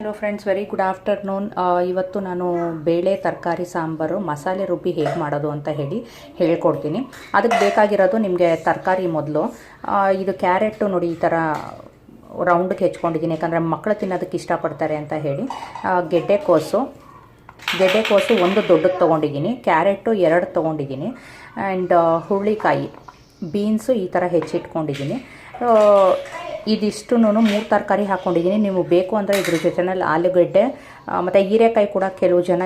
Hello friends very good afternoon ಇವತ್ತು ನಾನು ಬೇಳೆ ತರಕಾರಿ ಸಾಂಬಾರು ಮಸಾಲೆ ರುಬ್ಬಿ ಹೇಗೆ ಮಾಡೋದು ಅಂತ ಹೇಳಿ ಹೇಳ್ಕೊಡ್ತೀನಿ. ಅದಕ್ಕೆ ಬೇಕಾಗಿರೋದು ನಿಮಗೆ ತರಕಾರಿ ಮೊದಲು. ಇದು ಕ್ಯಾರೆಟು ನೋಡಿ ಈ ಥರ ರೌಂಡ್ಗೆ ಹೆಚ್ಕೊಂಡಿದ್ದೀನಿ. ಯಾಕಂದರೆ ಮಕ್ಕಳು ತಿನ್ನೋದಕ್ಕೆ ಇಷ್ಟಪಡ್ತಾರೆ ಅಂತ ಹೇಳಿ. ಆ, ಗೆಡ್ಡೆಕೋಸು ಗೆಡ್ಡೆಕೋಸು ಒಂದು ದೊಡ್ಡದು ತೊಗೊಂಡಿದ್ದೀನಿ. ಕ್ಯಾರೆಟು ಎರಡು ತೊಗೊಂಡಿದ್ದೀನಿ. ಆ್ಯಂಡ್ ಹುರುಳಿಕಾಯಿ ಬೀನ್ಸು ಈ ಥರ ಹೆಚ್ಚಿಟ್ಕೊಂಡಿದ್ದೀನಿ. ಇದಿಷ್ಟು ಮೂರು ತರಕಾರಿ ಹಾಕ್ಕೊಂಡಿದ್ದೀನಿ ನೀವು ಬೇಕು ಅಂದರೆ ಇದ್ರ ಜೊತೆನಲ್ಲಿ ಆಲೂಗಡ್ಡೆ ಮತ್ತು ಹೀರೆಕಾಯಿ ಕೂಡ ಕೆಲವು ಜನ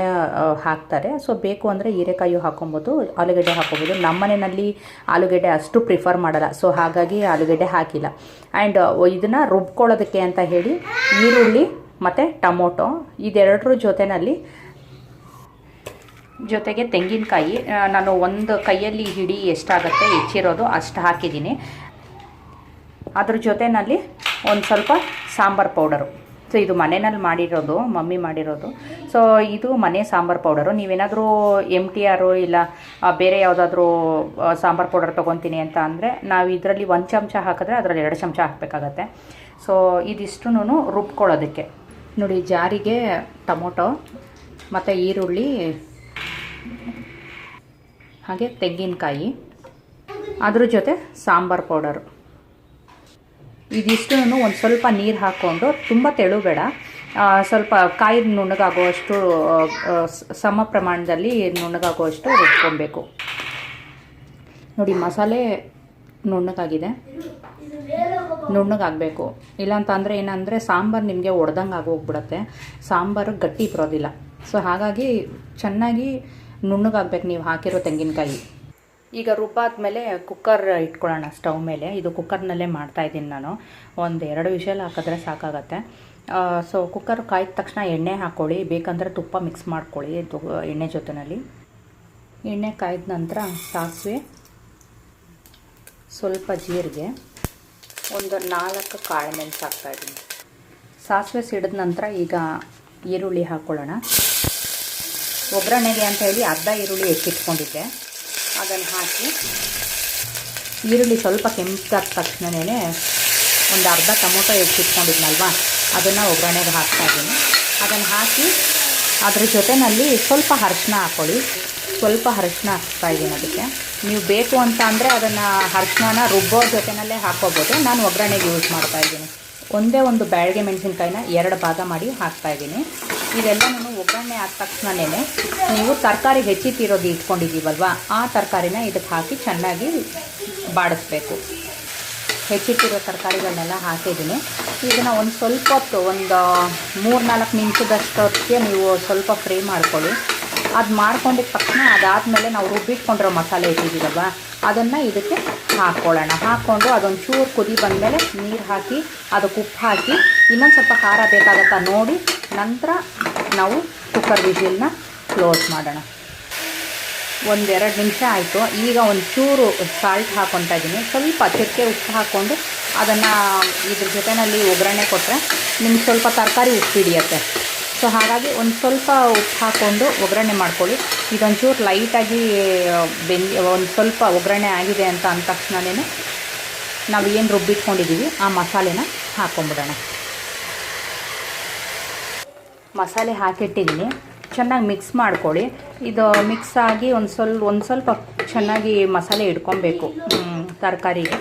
ಹಾಕ್ತಾರೆ. ಸೊ ಬೇಕು ಅಂದರೆ ಹೀರೆಕಾಯಿ ಹಾಕೊಬೋದು ಆಲೂಗಡ್ಡೆ ಹಾಕ್ಕೊಬೋದು. ನಮ್ಮ ಮನೆಯಲ್ಲಿ ಆಲೂಗಡ್ಡೆ ಅಷ್ಟು ಪ್ರಿಫರ್ ಮಾಡಲ್ಲ. ಸೊ ಹಾಗಾಗಿ ಆಲೂಗಡ್ಡೆ ಹಾಕಿಲ್ಲ. ಆ್ಯಂಡ್ ಇದನ್ನು ರುಬ್ಕೊಳ್ಳೋದಕ್ಕೆ ಅಂತ ಹೇಳಿ ಈರುಳ್ಳಿ ಮತ್ತು ಟೊಮೊಟೊ ಇದೆರಡರ ಜೊತೆಯಲ್ಲಿ ಜೊತೆಗೆ ತೆಂಗಿನಕಾಯಿ ನಾನು ಒಂದು ಕೈಯಲ್ಲಿ ಹಿಡಿ ಎಷ್ಟಾಗುತ್ತೆ ಹೆಚ್ಚಿರೋದು ಅಷ್ಟು ಹಾಕಿದ್ದೀನಿ. ಅದ್ರ ಜೊತೆಯಲ್ಲಿ ಒಂದು ಸ್ವಲ್ಪ ಸಾಂಬಾರು ಪೌಡರು. ಸೊ ಇದು ಮನೆಯಲ್ಲಿ ಮಾಡಿರೋದು, ಮಮ್ಮಿ ಮಾಡಿರೋದು. ಸೊ ಇದು ಮನೆ ಸಾಂಬಾರು ಪೌಡರು. ನೀವೇನಾದರೂ ಎಂ ಟಿ ಆರು ಇಲ್ಲ ಬೇರೆ ಯಾವುದಾದ್ರೂ ಸಾಂಬಾರು ಪೌಡರ್ ತೊಗೊತೀನಿ ಅಂತ ಅಂದರೆ, ನಾವು ಇದರಲ್ಲಿ ಒಂದು ಚಮಚ ಹಾಕಿದ್ರೆ ಅದರಲ್ಲಿ ಎರಡು ಚಮಚ ಹಾಕಬೇಕಾಗತ್ತೆ. ಸೊ ಇದಿಷ್ಟು ರುಬ್ಕೊಳ್ಳೋದಕ್ಕೆ. ನೋಡಿ, ಜಾರಿಗೆ ಟೊಮೊಟೊ, ಮತ್ತು ಈರುಳ್ಳಿ, ಹಾಗೆ ತೆಂಗಿನಕಾಯಿ, ಅದ್ರ ಜೊತೆ ಸಾಂಬಾರು ಪೌಡರು. ಇದಿಷ್ಟು ಒಂದು ಸ್ವಲ್ಪ ನೀರು ಹಾಕ್ಕೊಂಡು ತುಂಬ ತೆಳು ಬೇಡ ಸ್ವಲ್ಪ ಕಾಯಿ ನುಣ್ಣಗಾಗುವಷ್ಟು ಸಮ ಪ್ರಮಾಣದಲ್ಲಿ ನುಣ್ಣಗಾಗುವಷ್ಟು ರುಬ್ಕೊಬೇಕು. ನೋಡಿ, ಮಸಾಲೆ ನುಣ್ಣಗಾಗಿದೆ ನುಣ್ಣಗಾಗಬೇಕು ಇಲ್ಲಾಂತಂದರೆ ಏನಂದರೆ ಸಾಂಬಾರು ನಿಮಗೆ ಒಡೆದಂಗೆ ಆಗೋಗ್ಬಿಡುತ್ತೆ. ಸಾಂಬಾರು ಗಟ್ಟಿ ಬರೋದಿಲ್ಲ ಸೊ, ಹಾಗಾಗಿ ಚೆನ್ನಾಗಿ ನುಣ್ಣಗಾಗ್ಬೇಕು ನೀವು ಹಾಕಿರೋ ತೆಂಗಿನಕಾಯಿ. ಈಗ ರುಬ್ಬಾದ್ಮೇಲೆ ಕುಕ್ಕರ್ ಇಟ್ಕೊಳ್ಳೋಣ ಸ್ಟವ್ ಮೇಲೆ. ಇದು ಕುಕ್ಕರ್ನಲ್ಲೇ ಮಾಡ್ತಾ ಇದ್ದೀನಿ ನಾನು. ಒಂದು ಎರಡು ವಿಷಲ್ ಹಾಕಿದ್ರೆ ಸಾಕಾಗತ್ತೆ. ಸೊ ಕುಕ್ಕರ್ ಕಾಯ್ದ ತಕ್ಷಣ ಎಣ್ಣೆ ಹಾಕ್ಕೊಳ್ಳಿ ಬೇಕಂದರೆ ತುಪ್ಪ ಮಿಕ್ಸ್ ಮಾಡ್ಕೊಳ್ಳಿ ಎಣ್ಣೆ ಜೊತೆಯಲ್ಲಿ ಎಣ್ಣೆ ಕಾಯ್ದ ನಂತರ ಸಾಸಿವೆ, ಸ್ವಲ್ಪ ಜೀರಿಗೆ, ಒಂದು ನಾಲ್ಕು ಕಾಳು ಮೆಣಸು ಹಾಕ್ತಾಯಿದ್ದೀನಿ ಸಾಸಿವೆ ಸಿಡಿದ ನಂತರ ಈಗ ಈರುಳ್ಳಿ ಹಾಕ್ಕೊಳ್ಳೋಣ ಒಗ್ಗರಣೆಗೆ ಅಂತ ಹೇಳಿ ಅರ್ಧ ಈರುಳ್ಳಿ ಹೆಚ್ಚಿಟ್ಕೊಂಡಿದ್ದೆ. ಅದನ್ನು ಹಾಕಿ. ಈರುಳ್ಳಿ ಸ್ವಲ್ಪ ಕೆಂಪಾದ ತಕ್ಷಣವೇ ಒಂದು ಅರ್ಧ ಟೊಮೊಟೊ ಹೆಚ್ಚಿಟ್ಕೊಂಡಿದ್ನಲ್ವಾ ಅದನ್ನು ಒಗ್ಗರಣೆಗೆ ಹಾಕ್ತಾ ಇದ್ದೀನಿ. ಅದನ್ನು ಹಾಕಿ ಅದ್ರ ಜೊತೆಯಲ್ಲಿ ಸ್ವಲ್ಪ ಅರಿಶಿನ ಹಾಕ್ಕೊಳ್ಳಿ ಸ್ವಲ್ಪ ಅರಿಶಿನ ಹಾಕ್ತಾ ಇದ್ದೀನಿ ಅದಕ್ಕೆ. ನೀವು ಬೇಕು ಅಂತ ಅಂದರೆ ಅದನ್ನು ಅರಿಶಿನ ರುಬ್ಬೋ ಜೊತೆಯಲ್ಲೇ ಹಾಕೋಬೋದು ನಾನು ಒಗ್ಗರಣೆಗೆ ಯೂಸ್ ಮಾಡ್ತಾ ಇದ್ದೀನಿ. ಒಂದೇ ಒಂದು ಬ್ಯಾಳಿಗೆ ಮೆಣಸಿನಕಾಯಿನ ಎರಡು ಭಾಗ ಮಾಡಿ ಹಾಕ್ತಾ ಇದ್ದೀನಿ. ಇದೆಲ್ಲನೂ ಒಗ್ಗರಣೆ ಆದ ತಕ್ಷಣನೇ ನೀವು ತರಕಾರಿ ಹೆಚ್ಚಿತ್ತಿರೋದು ಇಟ್ಕೊಂಡಿದ್ದೀವಲ್ವ, ಆ ತರಕಾರಿನ ಇದಕ್ಕೆ ಹಾಕಿ ಚೆನ್ನಾಗಿ ಬಾಡಿಸ್ಬೇಕು. ಹೆಚ್ಚಿಟ್ಟಿರೋ ತರಕಾರಿಗಳನ್ನೆಲ್ಲ ಹಾಕಿದ್ದೀನಿ. ಇದನ್ನು ಒಂದು ಸ್ವಲ್ಪ ಹೊತ್ತು, ಒಂದು ಮೂರು ನಾಲ್ಕು ನಿಮಿಷದಷ್ಟೊತ್ತಿಗೆ ನೀವು ಸ್ವಲ್ಪ ಫ್ರೈ ಮಾಡ್ಕೊಳ್ಳಿ. ಅದು ಮಾಡ್ಕೊಂಡಿದ್ದ ತಕ್ಷಣ ಅದಾದಮೇಲೆ ನಾವು ರುಬ್ಬಿಟ್ಕೊಂಡಿರೋ ಮಸಾಲೆ ಇಟ್ಟಿದ್ದೀವಲ್ವ? ಅದನ್ನು ಇದಕ್ಕೆ ಹಾಕ್ಕೊಳ್ಳೋಣ ಹಾಕ್ಕೊಂಡು ಅದೊಂದು ಚೂರು ಕುದಿ ಬಂದಮೇಲೆ ನೀರು ಹಾಕಿ, ಅದಕ್ಕೆ ಉಪ್ಪು ಹಾಕಿ, ಇನ್ನೊಂದು ಸ್ವಲ್ಪ ಖಾರ ಬೇಕಾಗತ್ತಾ ನೋಡಿ, ನಂತರ ನಾವು ಕುಕ್ಕರ್ ವಿಜಿಲ್ನ ಕ್ಲೋಸ್ ಮಾಡೋಣ. ಒಂದೆರಡು ನಿಮಿಷ ಆಯಿತು. ಈಗ ಒಂದು ಚೂರು ಸಾಲ್ಟ್ ಹಾಕ್ಕೊತಾ ಇದ್ದೀನಿ ಸ್ವಲ್ಪ ಚಕ್ಕೆ ಉಪ್ಪು ಹಾಕ್ಕೊಂಡು ಅದನ್ನು ಇದ್ರ ಜೊತೆಯಲ್ಲಿ ಒಗ್ಗರಣೆ ಕೊಟ್ಟರೆ ನಿಮ್ಗೆ ಸ್ವಲ್ಪ ತರಕಾರಿ ಉಪ್ಪು ಹಿಡಿಯುತ್ತೆ ಸೊ ಹಾಗಾಗಿ ಒಂದು ಸ್ವಲ್ಪ ಉಪ್ಪು ಹಾಕ್ಕೊಂಡು ಒಗ್ಗರಣೆ ಮಾಡ್ಕೊಳ್ಳಿ. ಇದೊಂಚೂರು ಲೈಟಾಗಿ ಬೆಂದ, ಒಂದು ಸ್ವಲ್ಪ ಒಗ್ಗರಣೆ ಆಗಿದೆ ಅಂತ ಅಂದ ತಕ್ಷಣವೇ ನಾವು ಏನು ರುಬ್ಬಿಟ್ಕೊಂಡಿದ್ದೀವಿ ಆ ಮಸಾಲೆನ ಹಾಕ್ಕೊಂಬಿಡೋಣ ಮಸಾಲೆ ಹಾಕಿಟ್ಟಿದ್ದೀನಿ ಚೆನ್ನಾಗಿ ಮಿಕ್ಸ್ ಮಾಡ್ಕೊಳ್ಳಿ. ಇದು ಮಿಕ್ಸ್ ಆಗಿ ಒಂದು ಸ್ವಲ್ಪ ಒಂದು ಸ್ವಲ್ಪ ಚೆನ್ನಾಗಿ ಮಸಾಲೆ ಇಟ್ಕೊಬೇಕು ತರಕಾರಿಗೆ.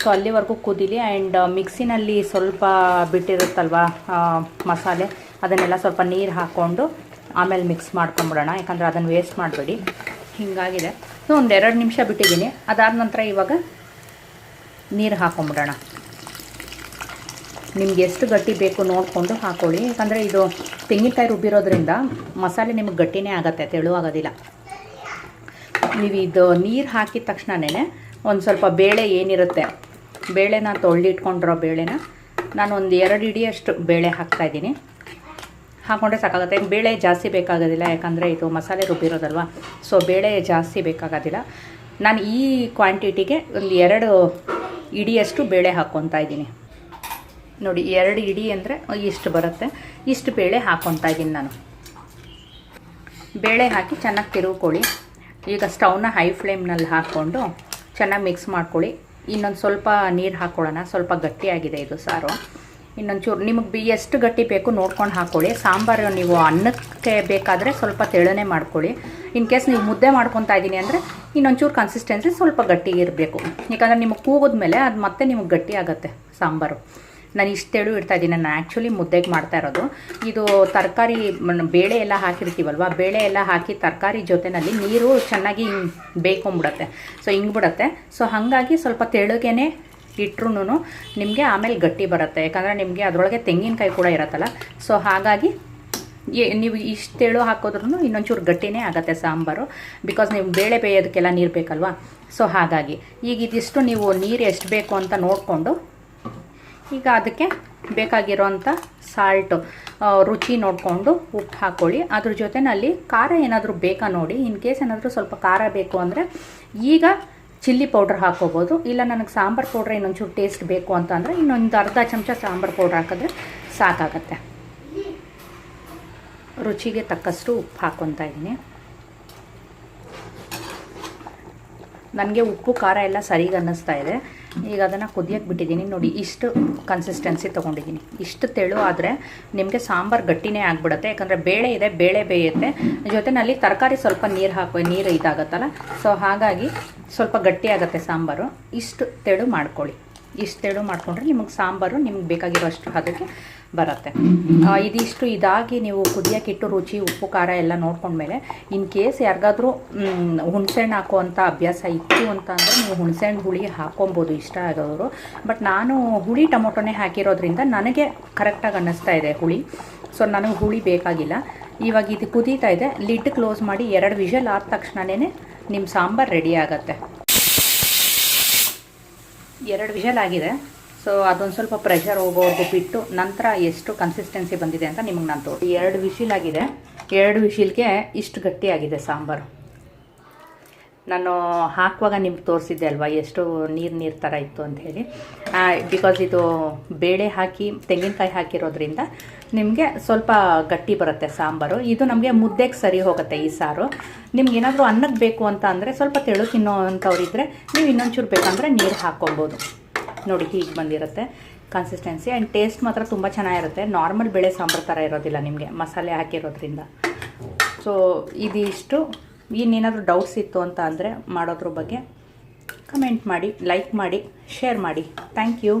ಸೊ ಅಲ್ಲಿವರೆಗೂ ಕುದೀಲಿ ಆ್ಯಂಡ್ ಮಿಕ್ಸಿನಲ್ಲಿ ಸ್ವಲ್ಪ ಬಿಟ್ಟಿರುತ್ತಲ್ವ ಮಸಾಲೆ. ಅದನ್ನೆಲ್ಲ ಸ್ವಲ್ಪ ನೀರು ಹಾಕ್ಕೊಂಡು ಆಮೇಲೆ ಮಿಕ್ಸ್ ಮಾಡ್ಕೊಂಬಿಡೋಣ. ಯಾಕಂದರೆ ಅದನ್ನು ವೇಸ್ಟ್ ಮಾಡಬೇಡಿ. ಹೀಗಾಗಿದೆ. ಸೊ, ಒಂದು ಎರಡು ನಿಮಿಷ ಬಿಟ್ಟಿದ್ದೀನಿ. ಅದಾದ ನಂತರ ಇವಾಗ ನೀರು ಹಾಕೊಂಬಿಡೋಣ. ನಿಮ್ಗೆ ಎಷ್ಟು ಗಟ್ಟಿ ಬೇಕು ನೋಡಿಕೊಂಡು ಹಾಕ್ಕೊಳ್ಳಿ ಯಾಕಂದರೆ ಇದು ತೆಂಗಿನಕಾಯಿ ರುಬ್ಬಿರೋದ್ರಿಂದ ಮಸಾಲೆ ನಿಮಗೆ ಗಟ್ಟಿನೇ ಆಗುತ್ತೆ ತೆಳು ಆಗೋದಿಲ್ಲ ನೀವು ಇದು ನೀರು ಹಾಕಿದ ತಕ್ಷಣನೇ ಒಂದು ಸ್ವಲ್ಪ ಬೇಳೆ ಏನಿರುತ್ತೆ, ಬೇಳೆನ ತೊಳೆದಿಟ್ಕೊಂಡಿರೋ ಬೇಳೆನ ನಾನು ಒಂದು ಎರಡು ಇಡಿಯಷ್ಟು ಬೇಳೆ ಹಾಕ್ತಾಯಿದ್ದೀನಿ ಹಾಕ್ಕೊಂಡ್ರೆ ಸಾಕಾಗುತ್ತೆ. ಬೇಳೆ ಜಾಸ್ತಿ ಬೇಕಾಗೋದಿಲ್ಲ, ಯಾಕಂದರೆ ಇದು ಮಸಾಲೆ ರುಬ್ಬಿರೋದಲ್ವ ಸೊ ಬೇಳೆ ಜಾಸ್ತಿ ಬೇಕಾಗೋದಿಲ್ಲ. ನಾನು ಈ ಕ್ವಾಂಟಿಟಿಗೆ ಒಂದು ಎರಡು ಇಡಿಯಷ್ಟು ಬೇಳೆ ಹಾಕ್ಕೊತಾ ಇದ್ದೀನಿ. ನೋಡಿ, ಎರಡು ಇಡಿ ಅಂದರೆ ಇಷ್ಟು ಬರುತ್ತೆ. ಇಷ್ಟು ಬೇಳೆ ಹಾಕ್ಕೊತಾ ಇದ್ದೀನಿ ನಾನು. ಬೇಳೆ ಹಾಕಿ ಚೆನ್ನಾಗಿ ತಿರುಗ್ಕೊಳ್ಳಿ ಈಗ ಸ್ಟವ್ನ ಹೈ ಫ್ಲೇಮ್ನಲ್ಲಿ ಹಾಕ್ಕೊಂಡು ಚೆನ್ನಾಗಿ ಮಿಕ್ಸ್ ಮಾಡ್ಕೊಳ್ಳಿ. ಇನ್ನೊಂದು ಸ್ವಲ್ಪ ನೀರು ಹಾಕ್ಕೊಳ್ಳೋಣ ಸ್ವಲ್ಪ ಗಟ್ಟಿಯಾಗಿದೆ ಇದು ಸಾರು. ಇನ್ನೊಂಚೂರು ನಿಮಗೆ ಬಿ ಎಷ್ಟು ಗಟ್ಟಿ ಬೇಕು ನೋಡ್ಕೊಂಡು ಹಾಕ್ಕೊಳ್ಳಿ ಸಾಂಬಾರು ನೀವು ಅನ್ನಕ್ಕೆ ಬೇಕಾದರೆ ಸ್ವಲ್ಪ ತೆಳನೆ ಮಾಡ್ಕೊಳ್ಳಿ. ಇನ್ ಕೇಸ್ ನೀವು ಮುದ್ದೆ ಮಾಡ್ಕೊತಾ ಇದ್ದೀನಿ ಅಂದರೆ ಇನ್ನೊಂಚೂರು ಕನ್ಸಿಸ್ಟೆನ್ಸಿ ಸ್ವಲ್ಪ ಗಟ್ಟಿ ಇರಬೇಕು. ಯಾಕಂದರೆ ನಿಮಗೆ ಕೂಗಿದ ಮೇಲೆ ಅದು ಮತ್ತೆ ನಿಮಗೆ ಗಟ್ಟಿ ಆಗುತ್ತೆ ಸಾಂಬಾರು. ನಾನು ಇಷ್ಟೇಳು ಇಡ್ತಾ ಇದ್ದೀನಿ. ನಾನು ಆ್ಯಕ್ಚುಲಿ ಮುದ್ದೆಗೆ ಮಾಡ್ತಾ ಇರೋದು. ಇದು ತರಕಾರಿ ಬೇಳೆ ಎಲ್ಲ ಹಾಕಿರ್ತೀವಲ್ವ? ಬೇಳೆ ಎಲ್ಲ ಹಾಕಿ ತರಕಾರಿ ಜೊತೆನಲ್ಲಿ ನೀರು ಚೆನ್ನಾಗಿ ಬೇಯ್ಕೊಂಬಿಡತ್ತೆ ಸೊ ಹಿಂಗೆ ಬಿಡುತ್ತೆ ಸೊ ಹಾಗಾಗಿ ಸ್ವಲ್ಪ ತೆಳುಗೆನೆ ಇಟ್ರು ನಿಮಗೆ ಆಮೇಲೆ ಗಟ್ಟಿ ಬರುತ್ತೆ. ಯಾಕಂದರೆ ನಿಮಗೆ ಅದರೊಳಗೆ ತೆಂಗಿನಕಾಯಿ ಕೂಡ ಇರುತ್ತಲ್ಲ. ಸೊ ಹಾಗಾಗಿ ಏ ನೀವು ಇಷ್ಟು ಹಾಕೋದ್ರೂ ಇನ್ನೊಂಚೂರು ಗಟ್ಟಿನೇ ಆಗುತ್ತೆ ಸಾಂಬಾರು. ಬಿಕಾಸ್ ನೀವು ಬೇಳೆ ಬೇಯೋದಕ್ಕೆಲ್ಲ ನೀರು ಬೇಕಲ್ವಾ? ಸೊ ಹಾಗಾಗಿ ಈಗ ಇದಿಷ್ಟು ನೀವು ನೀರು ಎಷ್ಟು ಬೇಕು ಅಂತ ನೋಡಿಕೊಂಡು ಈಗ ಅದಕ್ಕೆ ಬೇಕಾಗಿರೋಂಥ ಸಾಲ್ಟು ರುಚಿ ನೋಡಿಕೊಂಡು ಉಪ್ಪು ಹಾಕ್ಕೊಳ್ಳಿ ಅದ್ರ ಜೊತೆನಲ್ಲಿ ಖಾರ ಏನಾದರೂ ಬೇಕಾ ನೋಡಿ. ಇನ್ ಕೇಸ್ ಏನಾದರೂ ಸ್ವಲ್ಪ ಖಾರ ಬೇಕು ಅಂದರೆ ಈಗ ಚಿಲ್ಲಿ ಪೌಡ್ರ್ ಹಾಕೋಬೋದು. ಇಲ್ಲ, ನನಗೆ ಸಾಂಬಾರು ಪೌಡ್ರ್ ಇನ್ನೊಂಚೂರು ಟೇಸ್ಟ್ ಬೇಕು ಅಂತ ಅಂದರೆ ಇನ್ನೊಂದು ಅರ್ಧ ಚಮಚ ಸಾಂಬಾರು ಪೌಡ್ರ್ ಹಾಕಿದ್ರೆ ಸಾಕಾಗತ್ತೆ. ರುಚಿಗೆ ತಕ್ಕಷ್ಟು ಉಪ್ಪು ಹಾಕ್ಕೊತಾ ಇದ್ದೀನಿ. ನನಗೆ ಉಪ್ಪು, ಖಾರ ಎಲ್ಲ ಸರಿಗೆ ಅನ್ನಿಸ್ತಾ ಇದೆ. ಈಗ ಅದನ್ನು ಕುದಿಯಕ್ಕೆ ಬಿಟ್ಟಿದ್ದೀನಿ. ನೋಡಿ, ಇಷ್ಟು ಕನ್ಸಿಸ್ಟೆನ್ಸಿ ತೊಗೊಂಡಿದ್ದೀನಿ. ಇಷ್ಟು ತೆಳು ಆದರೆ ನಿಮಗೆ ಸಾಂಬಾರು ಗಟ್ಟಿನೇ ಆಗಿಬಿಡುತ್ತೆ. ಯಾಕಂದರೆ ಬೇಳೆ ಇದೆ, ಬೇಳೆ ಬೇಯುತ್ತೆ. ಜೊತೆನಲ್ಲಿ ತರಕಾರಿ ಸ್ವಲ್ಪ ನೀರು ಹಾಕೋ, ನೀರು ಇದಾಗತ್ತಲ್ಲ? ಸೊ ಹಾಗಾಗಿ ಸ್ವಲ್ಪ ಗಟ್ಟಿ ಆಗುತ್ತೆ ಸಾಂಬಾರು. ಇಷ್ಟು ತೆಳು ಮಾಡ್ಕೊಳ್ಳಿ. ಇಷ್ಟು ತೆಳು ಮಾಡಿಕೊಂಡ್ರೆ ನಿಮಗೆ ಸಾಂಬಾರು, ನಿಮ್ಗೆ ಬೇಕಾಗಿರೋ ಅಷ್ಟು ಅದಕ್ಕೆ ಬರುತ್ತೆ. ಇದಿಷ್ಟು ಇದಾಗಿ ನೀವು ಕುದಿಯೋಕ್ಕಿಟ್ಟು ರುಚಿ, ಉಪ್ಪು, ಖಾರ ಎಲ್ಲ ನೋಡ್ಕೊಂಡ್ಮೇಲೆ ಇನ್ ಕೇಸ್ ಯಾರಿಗಾದ್ರೂ ಹುಣಸೆಹಣ್ಣು ಹಾಕುವಂಥ ಅಭ್ಯಾಸ ಇತ್ತು ಅಂತ ಅಂದರೆ ನೀವು ಹುಣಸೆಹಣ್ಣು ಹುಳಿ ಹಾಕೊಬೋದು, ಇಷ್ಟ ಆಗೋರು ಬಟ್ ನಾನು ಹುಳಿ ಟೊಮೊಟೊನೇ ಹಾಕಿರೋದ್ರಿಂದ ನನಗೆ ಕರೆಕ್ಟಾಗಿ ಅನ್ನಿಸ್ತಾ ಇದೆ ಹುಳಿ. ಸೊ, ನನಗೆ ಹುಳಿ ಬೇಕಾಗಿಲ್ಲ. ಇವಾಗ ಇದು ಕುದೀತಾ ಇದೆ. ಲಿಡ್ ಕ್ಲೋಸ್ ಮಾಡಿ ಎರಡು ವಿಷಲ್ ಆದ ತಕ್ಷಣವೇ ನಿಮ್ಮ ಸಾಂಬಾರು ರೆಡಿ ಆಗುತ್ತೆ. ಎರಡು ವಿಷಲ್ ಆಗಿದೆ. ಸೊ ಅದೊಂದು ಸ್ವಲ್ಪ ಪ್ರೆಷರ್ ಹೋಗೋವರೆಗೂ ಬಿಟ್ಟು ನಂತರ ಎಷ್ಟು ಕನ್ಸಿಸ್ಟೆನ್ಸಿ ಬಂದಿದೆ ಅಂತ ನಿಮಗೆ ನಾನು ತೋರಿಸಿ ಎರಡು ವಿಶಿಲ್ ಆಗಿದೆ. ಎರಡು ವಿಶಿಲ್ಗೆ ಇಷ್ಟು ಗಟ್ಟಿಯಾಗಿದೆ ಸಾಂಬಾರು. ನಾನು ಹಾಕುವಾಗ ನಿಮ್ಗೆ ತೋರಿಸಿದ್ದೆ ಅಲ್ವಾ, ಎಷ್ಟು ನೀರು ನೀರು ಥರ ಇತ್ತು ಅಂತ ಹೇಳಿ. ಬಿಕಾಸ್ ಇದು ಬೇಳೆ ಹಾಕಿ, ತೆಂಗಿನಕಾಯಿ ಹಾಕಿರೋದ್ರಿಂದ ನಿಮಗೆ ಸ್ವಲ್ಪ ಗಟ್ಟಿ ಬರುತ್ತೆ ಸಾಂಬಾರು. ಇದು ನಮಗೆ ಮುದ್ದೆಗೆ ಸರಿ ಹೋಗುತ್ತೆ ಈ ಸಾರು. ನಿಮ್ಗೆ ಏನಾದರೂ ಅನ್ನಕ್ಕೆ ಬೇಕು ಅಂತ ಅಂದರೆ ಸ್ವಲ್ಪ ತೆಳು ತಿನ್ನೋವಂಥವ್ರಿದ್ರೆ ನೀವು ಇನ್ನೊಂಚೂರು ಬೇಕಂದರೆ ನೀರು ಹಾಕ್ಕೊಬೋದು ನೋಡಿ ಹೀಗೆ ಬಂದಿರುತ್ತೆ. ಕನ್ಸಿಸ್ಟೆನ್ಸಿ ಆ್ಯಂಡ್ ಟೇಸ್ಟ್ ಮಾತ್ರ ತುಂಬ ಚೆನ್ನಾಗಿರುತ್ತೆ. ನಾರ್ಮಲ್ ಬೇಳೆ ಸಾಂಬಾರು ಥರ ಇರೋದಿಲ್ಲ ನಿಮಗೆ, ಮಸಾಲೆ ಹಾಕಿರೋದ್ರಿಂದ. ಸೊ ಇದಿಷ್ಟು. ಇನ್ನೇನಾದರೂ ಡೌಟ್ಸ್ ಇತ್ತು ಅಂತ ಅಂದರೆ ಮಾಡೋದ್ರ ಬಗ್ಗೆ ಕಮೆಂಟ್ ಮಾಡಿ ಲೈಕ್ ಮಾಡಿ ಶೇರ್ ಮಾಡಿ. Thank you